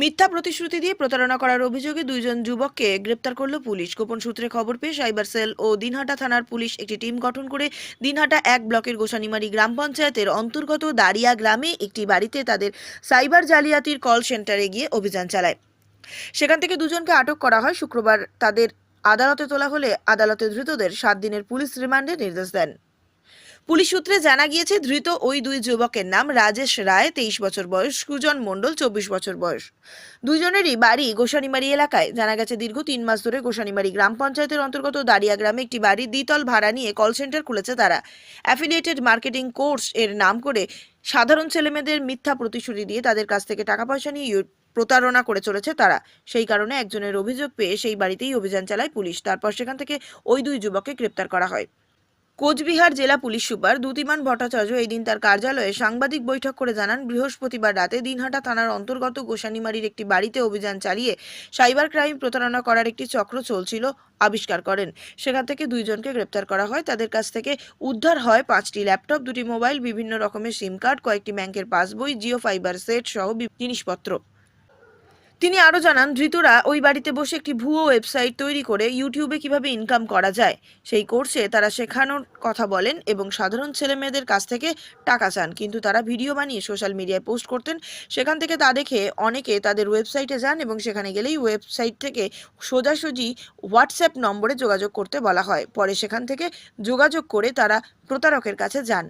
মিথ্যা প্রতিশ্রুতি দিয়ে প্রতারণা করার অভিযোগে দুইজন যুবককে গ্রেপ্তার করল পুলিশ। গোপন সূত্রে খবর পেয়ে সাইবার সেল ও দিনহাটা থানার পুলিশ একটি টিম গঠন করে দিনহাটা এক ব্লকের গোসানিমারি গ্রাম পঞ্চায়েতের অন্তর্গত দাঁড়িয়া গ্রামে একটি বাড়িতে তাদের সাইবার জালিয়াতির কল সেন্টারে গিয়ে অভিযান চালায়। সেখান থেকে দুজনকে আটক করা হয়। শুক্রবার তাদের আদালতে তোলা হলে আদালতে ধৃতদের সাত দিনের পুলিশ রিমান্ডে নির্দেশ দেন। পুলিশ সূত্রে জানা গিয়েছে, ধৃত ওই দুই যুবকের নাম রাজেশ রায়, তেইশ বছর বয়স, সুজন মণ্ডল, চব্বিশ বছর বয়স। দুইজনেরই বাড়ি গোসানিমারি এলাকায়। জানা গেছে, দীর্ঘ তিন মাস ধরে গোসানিমারি গ্রাম পঞ্চায়েতের অন্তর্গত দাঁড়িয়া গ্রামে একটি বাড়ি দ্বিতল ভাড়া নিয়ে কল সেন্টার খুলেছে তারা। অ্যাফিলিয়েটেড মার্কেটিং কোর্স এর নাম করে সাধারণ ছেলেমেয়েদের মিথ্যা প্রতিশ্রুতি দিয়ে তাদের কাছ থেকে টাকা পয়সা নিয়ে প্রতারণা করে চলেছে তারা। সেই কারণে একজনের অভিযোগ পেয়ে সেই বাড়িতেই অভিযান চালায় পুলিশ। তারপর সেখান থেকে ওই দুই যুবককে গ্রেপ্তার করা হয়। কোচবিহার জেলা পুলিশ সুপার দ্যুতিমান ভট্টাচার্য এই দিন তার কার্যালয়ে সাংবাদিক বৈঠক করে জানান, বৃহস্পতিবার রাতে দিনহাটা থানার অন্তর্গত গোসানিমারির একটি বাড়িতে অভিযান চালিয়ে সাইবার ক্রাইম প্রতারণা করার একটি চক্র চলছিল, আবিষ্কার করেন। সেখান থেকে দুইজনকে গ্রেপ্তার করা হয়। তাদের কাছ থেকে উদ্ধার হয় পাঁচটি ল্যাপটপ, দুটি মোবাইল, বিভিন্ন রকমের সিম কার্ড, কয়েকটি ব্যাংকের পাসবই, জিও ফাইবার সেট সহ জিনিসপত্র। তিনি আরও জানান, ধৃতরা ওই বাড়িতে বসে একটি ভুয়ো ওয়েবসাইট তৈরি করে ইউটিউবে কীভাবে ইনকাম করা যায়। সেই কোর্সে তারা শেখানোর কথা বলেন এবং সাধারণ ছেলেমেয়েদের কাছ থেকে টাকা চান। কিন্তু তারা ভিডিও বানিয়ে সোশ্যাল মিডিয়ায় পোস্ট করতেন। সেখান থেকে তা দেখে অনেকে তাদের ওয়েবসাইটে যান এবং সেখানে গেলেই ওয়েবসাইট থেকে সোজাসুজি হোয়াটসঅ্যাপ নম্বরে যোগাযোগ করতে বলা হয়। পরে সেখান থেকে যোগাযোগ করে তারা প্রতারকের কাছে যান।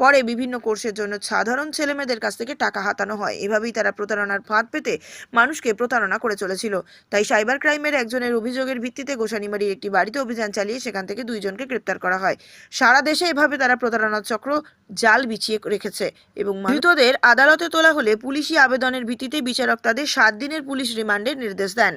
পরে বিভিন্ন কোর্সের জন্য সাধারণ ছেলেমেয়েদের কাছ থেকে টাকা হাতানো হয়। এভাবেই তারা প্রতারণার ফাঁদ পেতে মানুষকে প্রতারণা করে চলেছিল। তাই সাইবার ক্রাইমের একজনের অভিযোগের ভিত্তিতে গোসানিমারির একটি বাড়িতে অভিযান চালিয়ে সেখান থেকে দুইজনকে গ্রেপ্তার করা হয়। সারা দেশে এভাবে তারা প্রতারণার চক্র জাল বিছিয়ে রেখেছে এবং মৃতদের আদালতে তোলা হলে পুলিশি আবেদনের ভিত্তিতে বিচারক তাদের সাত দিনের পুলিশ রিমান্ডের নির্দেশ দেন।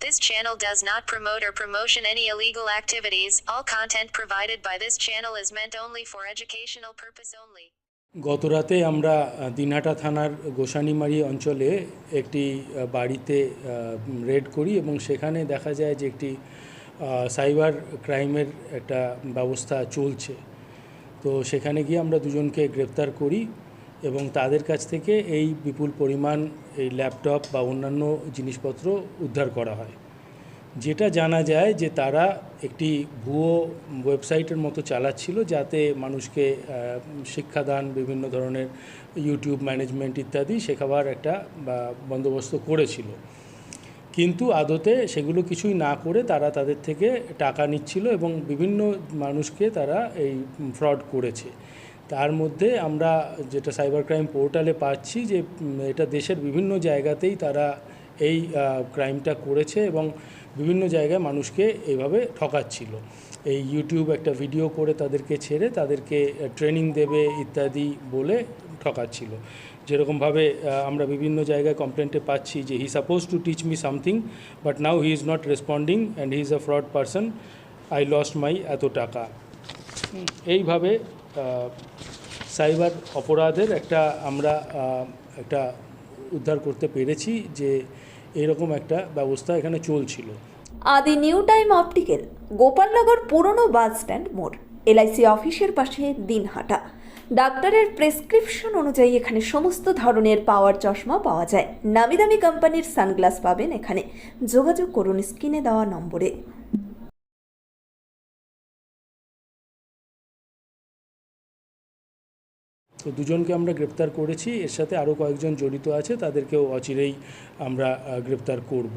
This channel does not promote or promotion any illegal activities. All content provided by this channel is meant only for educational purpose only. গতরাতে আমরা আহ, দিনহাটা থানার গোসানিমারি অঞ্চলে একটি বাড়িতে রেড করি এবং সেখানে দেখা যায় যে একটি সাইবার ক্রাইমের একটা ব্যবস্থা চলছে তো সেখানে গিয়ে আমরা দুজনকে গ্রেপ্তার করি এবং তাদের কাছ থেকে এই বিপুল পরিমাণ এই ল্যাপটপ বা অন্যান্য জিনিসপত্র উদ্ধার করা হয়। যেটা জানা যায় যে তারা একটি ভুয়ো ওয়েবসাইটের মতো চালাচ্ছিল যাতে মানুষকে শিক্ষাদান, বিভিন্ন ধরনের ইউটিউব ম্যানেজমেন্ট ইত্যাদি শেখাবার একটা বন্দোবস্ত করেছিল। কিন্তু আদতে সেগুলো কিছুই না করে তারা তাদের থেকে টাকা নিচ্ছিল এবং বিভিন্ন মানুষকে তারা এই ফ্রড করেছে। তার মধ্যে আমরা যেটা সাইবার ক্রাইম পোর্টালে পাচ্ছি যে এটা দেশের বিভিন্ন জায়গাতেই তারা এই ক্রাইমটা করেছে এবং বিভিন্ন জায়গায় মানুষকে এইভাবে ঠকাচ্ছিল। এই ইউটিউব একটা ভিডিও করে তাদেরকে ছেড়ে তাদেরকে ট্রেনিং দেবে ইত্যাদি বলে ঠকাচ্ছিল। যেরকমভাবে আমরা বিভিন্ন জায়গায় কমপ্লেন্টে পাচ্ছি যে he suppose to teach me something but now he is not responding and he is a fraud person I lost my এত টাকা। এইভাবে সাইবার অপরাধের একটা আমরা একটা উদ্ধার করতে পেরেছি যে এরকম একটা ব্যবস্থা এখানে চলছিল। আদি নিউ টাইম অপটিক্যাল, গোপালনগর পুরনো বাস স্ট্যান্ড মোড়, এলআইসি অফিসের পাশে দিনহাটা। ডাক্তারের প্রেসক্রিপশন অনুযায়ী এখানে সমস্ত ধরনের পাওয়ার চশমা পাওয়া যায়। নামি দামি কোম্পানির সানগ্লাস পাবেন এখানে। যোগাযোগ করুন স্ক্রিনে দেওয়া নম্বরে। তো দুজনকে আমরা গ্রেপ্তার করেছি। এর সাথে আরও কয়েকজন জড়িত আছে তাদেরকেও অচিরেই আমরা গ্রেপ্তার করব।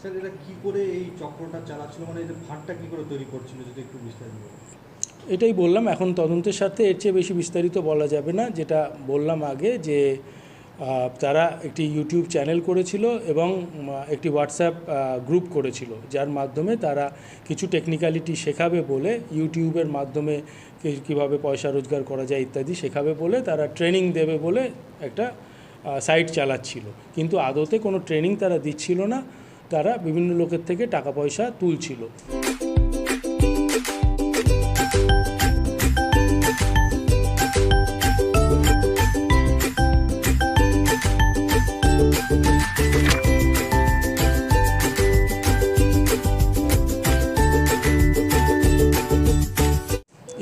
স্যার এটা কি করে এই চক্রটা চালাচ্ছিল? মানে কি করে তৈরি করছিল? যদি একটু বিস্তারিত এটাই বললাম এখন তদন্তের সাথে এর চেয়ে বেশি বিস্তারিত বলা যাবে না। যেটা বললাম আগে যে তারা একটি ইউটিউব চ্যানেল করেছিল এবং একটি হোয়াটসঅ্যাপ গ্রুপ করেছিল, যার মাধ্যমে তারা কিছু টেকনিক্যালিটি শেখাবে বলে ইউটিউবের মাধ্যমে কীভাবে পয়সা রোজগার করা যায় ইত্যাদি শেখাবে বলে তারা ট্রেনিং দেবে বলে একটা সাইট চালাচ্ছিল। কিন্তু আদতে কোনো ট্রেনিং তারা দিচ্ছিল না, তারা বিভিন্ন লোকের থেকে টাকা পয়সা তুলছিল।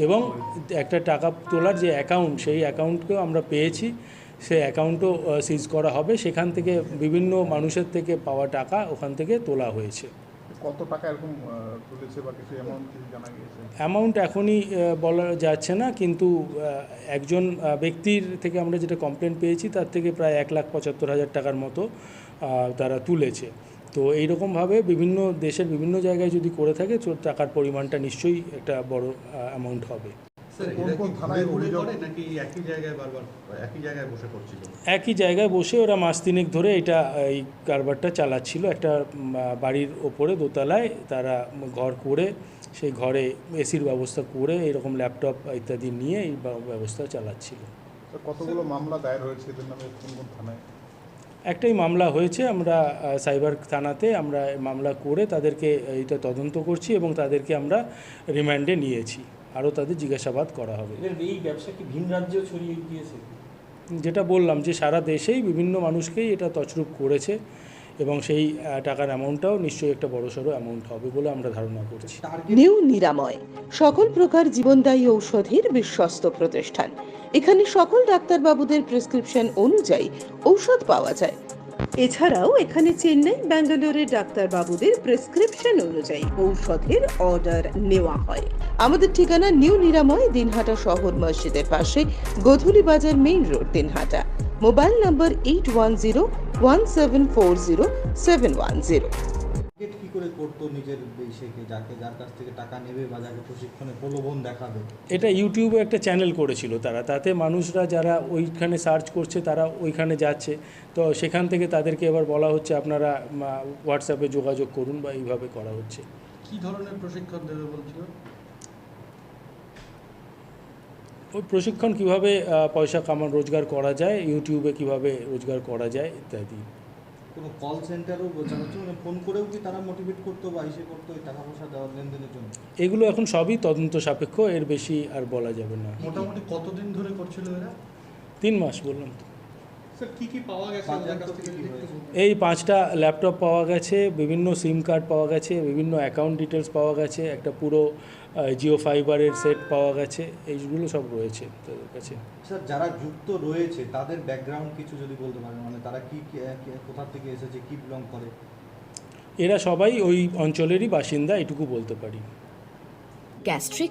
এবং একটা টাকা তোলার যে অ্যাকাউন্ট সেই অ্যাকাউন্টকেও আমরা পেয়েছি। সেই অ্যাকাউন্টও সিজ করা হবে। সেখান থেকে বিভিন্ন মানুষের থেকে পাওয়া টাকা ওখান থেকে তোলা হয়েছে। কত টাকা এরকম তুলেছে বা কিছু অ্যামাউন্ট কিছু জানা গিয়েছে? অ্যামাউন্ট এখনই বলা যাচ্ছে না কিন্তু একজন ব্যক্তির থেকে আমরা যেটা কমপ্লেন পেয়েছি তার থেকে প্রায় এক লাখ পঁচাত্তর হাজার টাকার মতো তারা তুলেছে। তো এইরকমভাবে বিভিন্ন দেশের বিভিন্ন জায়গায় যদি করে থাকে তো টাকার পরিমাণটা নিশ্চয়ই একটা বড় অ্যামাউন্ট হবে। একই জায়গায় বারবার একই জায়গায় বসে করছিল? একই জায়গায় বসে ওরা মাস তিনেক ধরে এটা এই কারবারটা চালাচ্ছিল। একটা বাড়ির ওপরে দোতলায় তারা ঘর করে সেই ঘরে এসির ব্যবস্থা করে এরকম ল্যাপটপ ইত্যাদি নিয়ে এই ব্যবস্থা চালাচ্ছিল। তো কতগুলো মামলা দায়ের হয়েছে এদের নামে কোন কোন থানায়? একটাই মামলা হয়েছে আমরা সাইবার থানাতে আমরা মামলা করে তাদেরকে এটা তদন্ত করছি এবং তাদেরকে আমরা রিমান্ডে নিয়েছি। আরও তাদের জিজ্ঞাসাবাদ করা হবে। এই ব্যবসা কি ভিন রাজ্যেও ছড়িয়ে গিয়েছে? যেটা বললাম যে সারা দেশেই বিভিন্ন মানুষকেই এটা তছরূপ করেছে। এবং সেই টাকার অ্যামাউন্টটাও নিশ্চয়ই একটা বড়সড় অ্যামাউন্ট হবে বলে আমরা ধারণা করছি। নিউ নিরাময় সকল প্রকার জীবনদায়ী ঔষধের বিশ্বস্ত প্রতিষ্ঠান। এখানে সকল ডাক্তারবাবুদের প্রেসক্রিপশন অনুযায়ী ঔষধ পাওয়া যায়। এছাড়াও এখানে চেন্নাই, ব্যাঙ্গালোরের ডাক্তারবাবুদের প্রেসক্রিপশন অনুযায়ী ঔষধের অর্ডার নেওয়া হয়। আমাদের ঠিকানা নিউ নিরাময় দিনহাটা শহর মসজিদের পাশে Godhuli Bazar main road Dinhata. Mobile number eight one zero one seven four zero seven one zero কি করে করতো নিজের ইসেকে যাকে যার কাছ থেকে টাকা নেবে বা যাকে প্রশিক্ষণে প্রলোভন দেখাবে? এটা ইউটিউবে একটা চ্যানেল করেছিল তারা। তাতে মানুষরা যারা ওইখানে সার্চ করছে তারা ওইখানে যাচ্ছে। তো সেখান থেকে তাদেরকে এবার বলা হচ্ছে আপনারা হোয়াটসঅ্যাপে যোগাযোগ করুন বা এইভাবে করা হচ্ছে। কি ধরনের প্রশিক্ষণ দেবে বলছিল? ওই প্রশিক্ষণ কীভাবে পয়সা কামান রোজগার করা যায় ইউটিউবে কীভাবে রোজগার করা যায় ইত্যাদি। কোনো কল সেন্টারও মানে ফোন করেও কি তারা মোটিভেট করতো বা ইসে করতো ওই টাকা পয়সা দেওয়ার লেনদেনের জন্য? এগুলো এখন সবই তদন্ত সাপেক্ষ এর বেশি আর বলা যাবে না। মোটামুটি কতদিন ধরে করছিল এরা? তিন মাস বললাম তো। এই পাঁচটা ল্যাপটপ পাওয়া গেছে বিভিন্ন সিম কার্ড পাওয়া গেছে বিভিন্ন অ্যাকাউন্ট ডিটেলস পাওয়া গেছে একটা পুরো জিও ফাইবারের সেট পাওয়া গেছে এইগুলো সব রয়েছে তাদের কাছে। স্যার যারা যুক্ত রয়েছে তাদের ব্যাকগ্রাউন্ড কিছু যদি বলতে পারেন মানে তারা কি কি- কি- কোথা থেকে এসেছে কি বিলং করে? এরা সবাই ওই অঞ্চলেরই বাসিন্দা এটুকু বলতে পারি। Gastric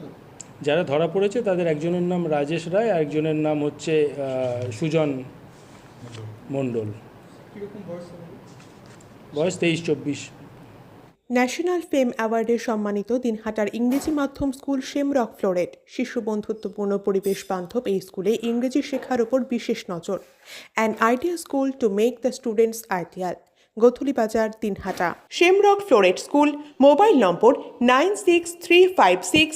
যারা ধরা পড়েছে তাদের একজনের নাম রাজেশ রায়, আর একজনের নাম হচ্ছে সুজন মণ্ডল। বয়স তেইশ, চব্বিশ। ন্যাশনাল ফেম অ্যাওয়ার্ডে সম্মানিত দিনহাটার ইংরেজি মাধ্যম স্কুল শেমরক ফ্লোরেট, শিশু বন্ধুত্বপূর্ণ পরিবেশ বান্ধব এই স্কুলে ইংরেজি শেখার ওপর বিশেষ নজর। An idea school to make the students ideal Gothuli Bazar, Dinhata. Shamrock Floret school, mobile number nine six three five six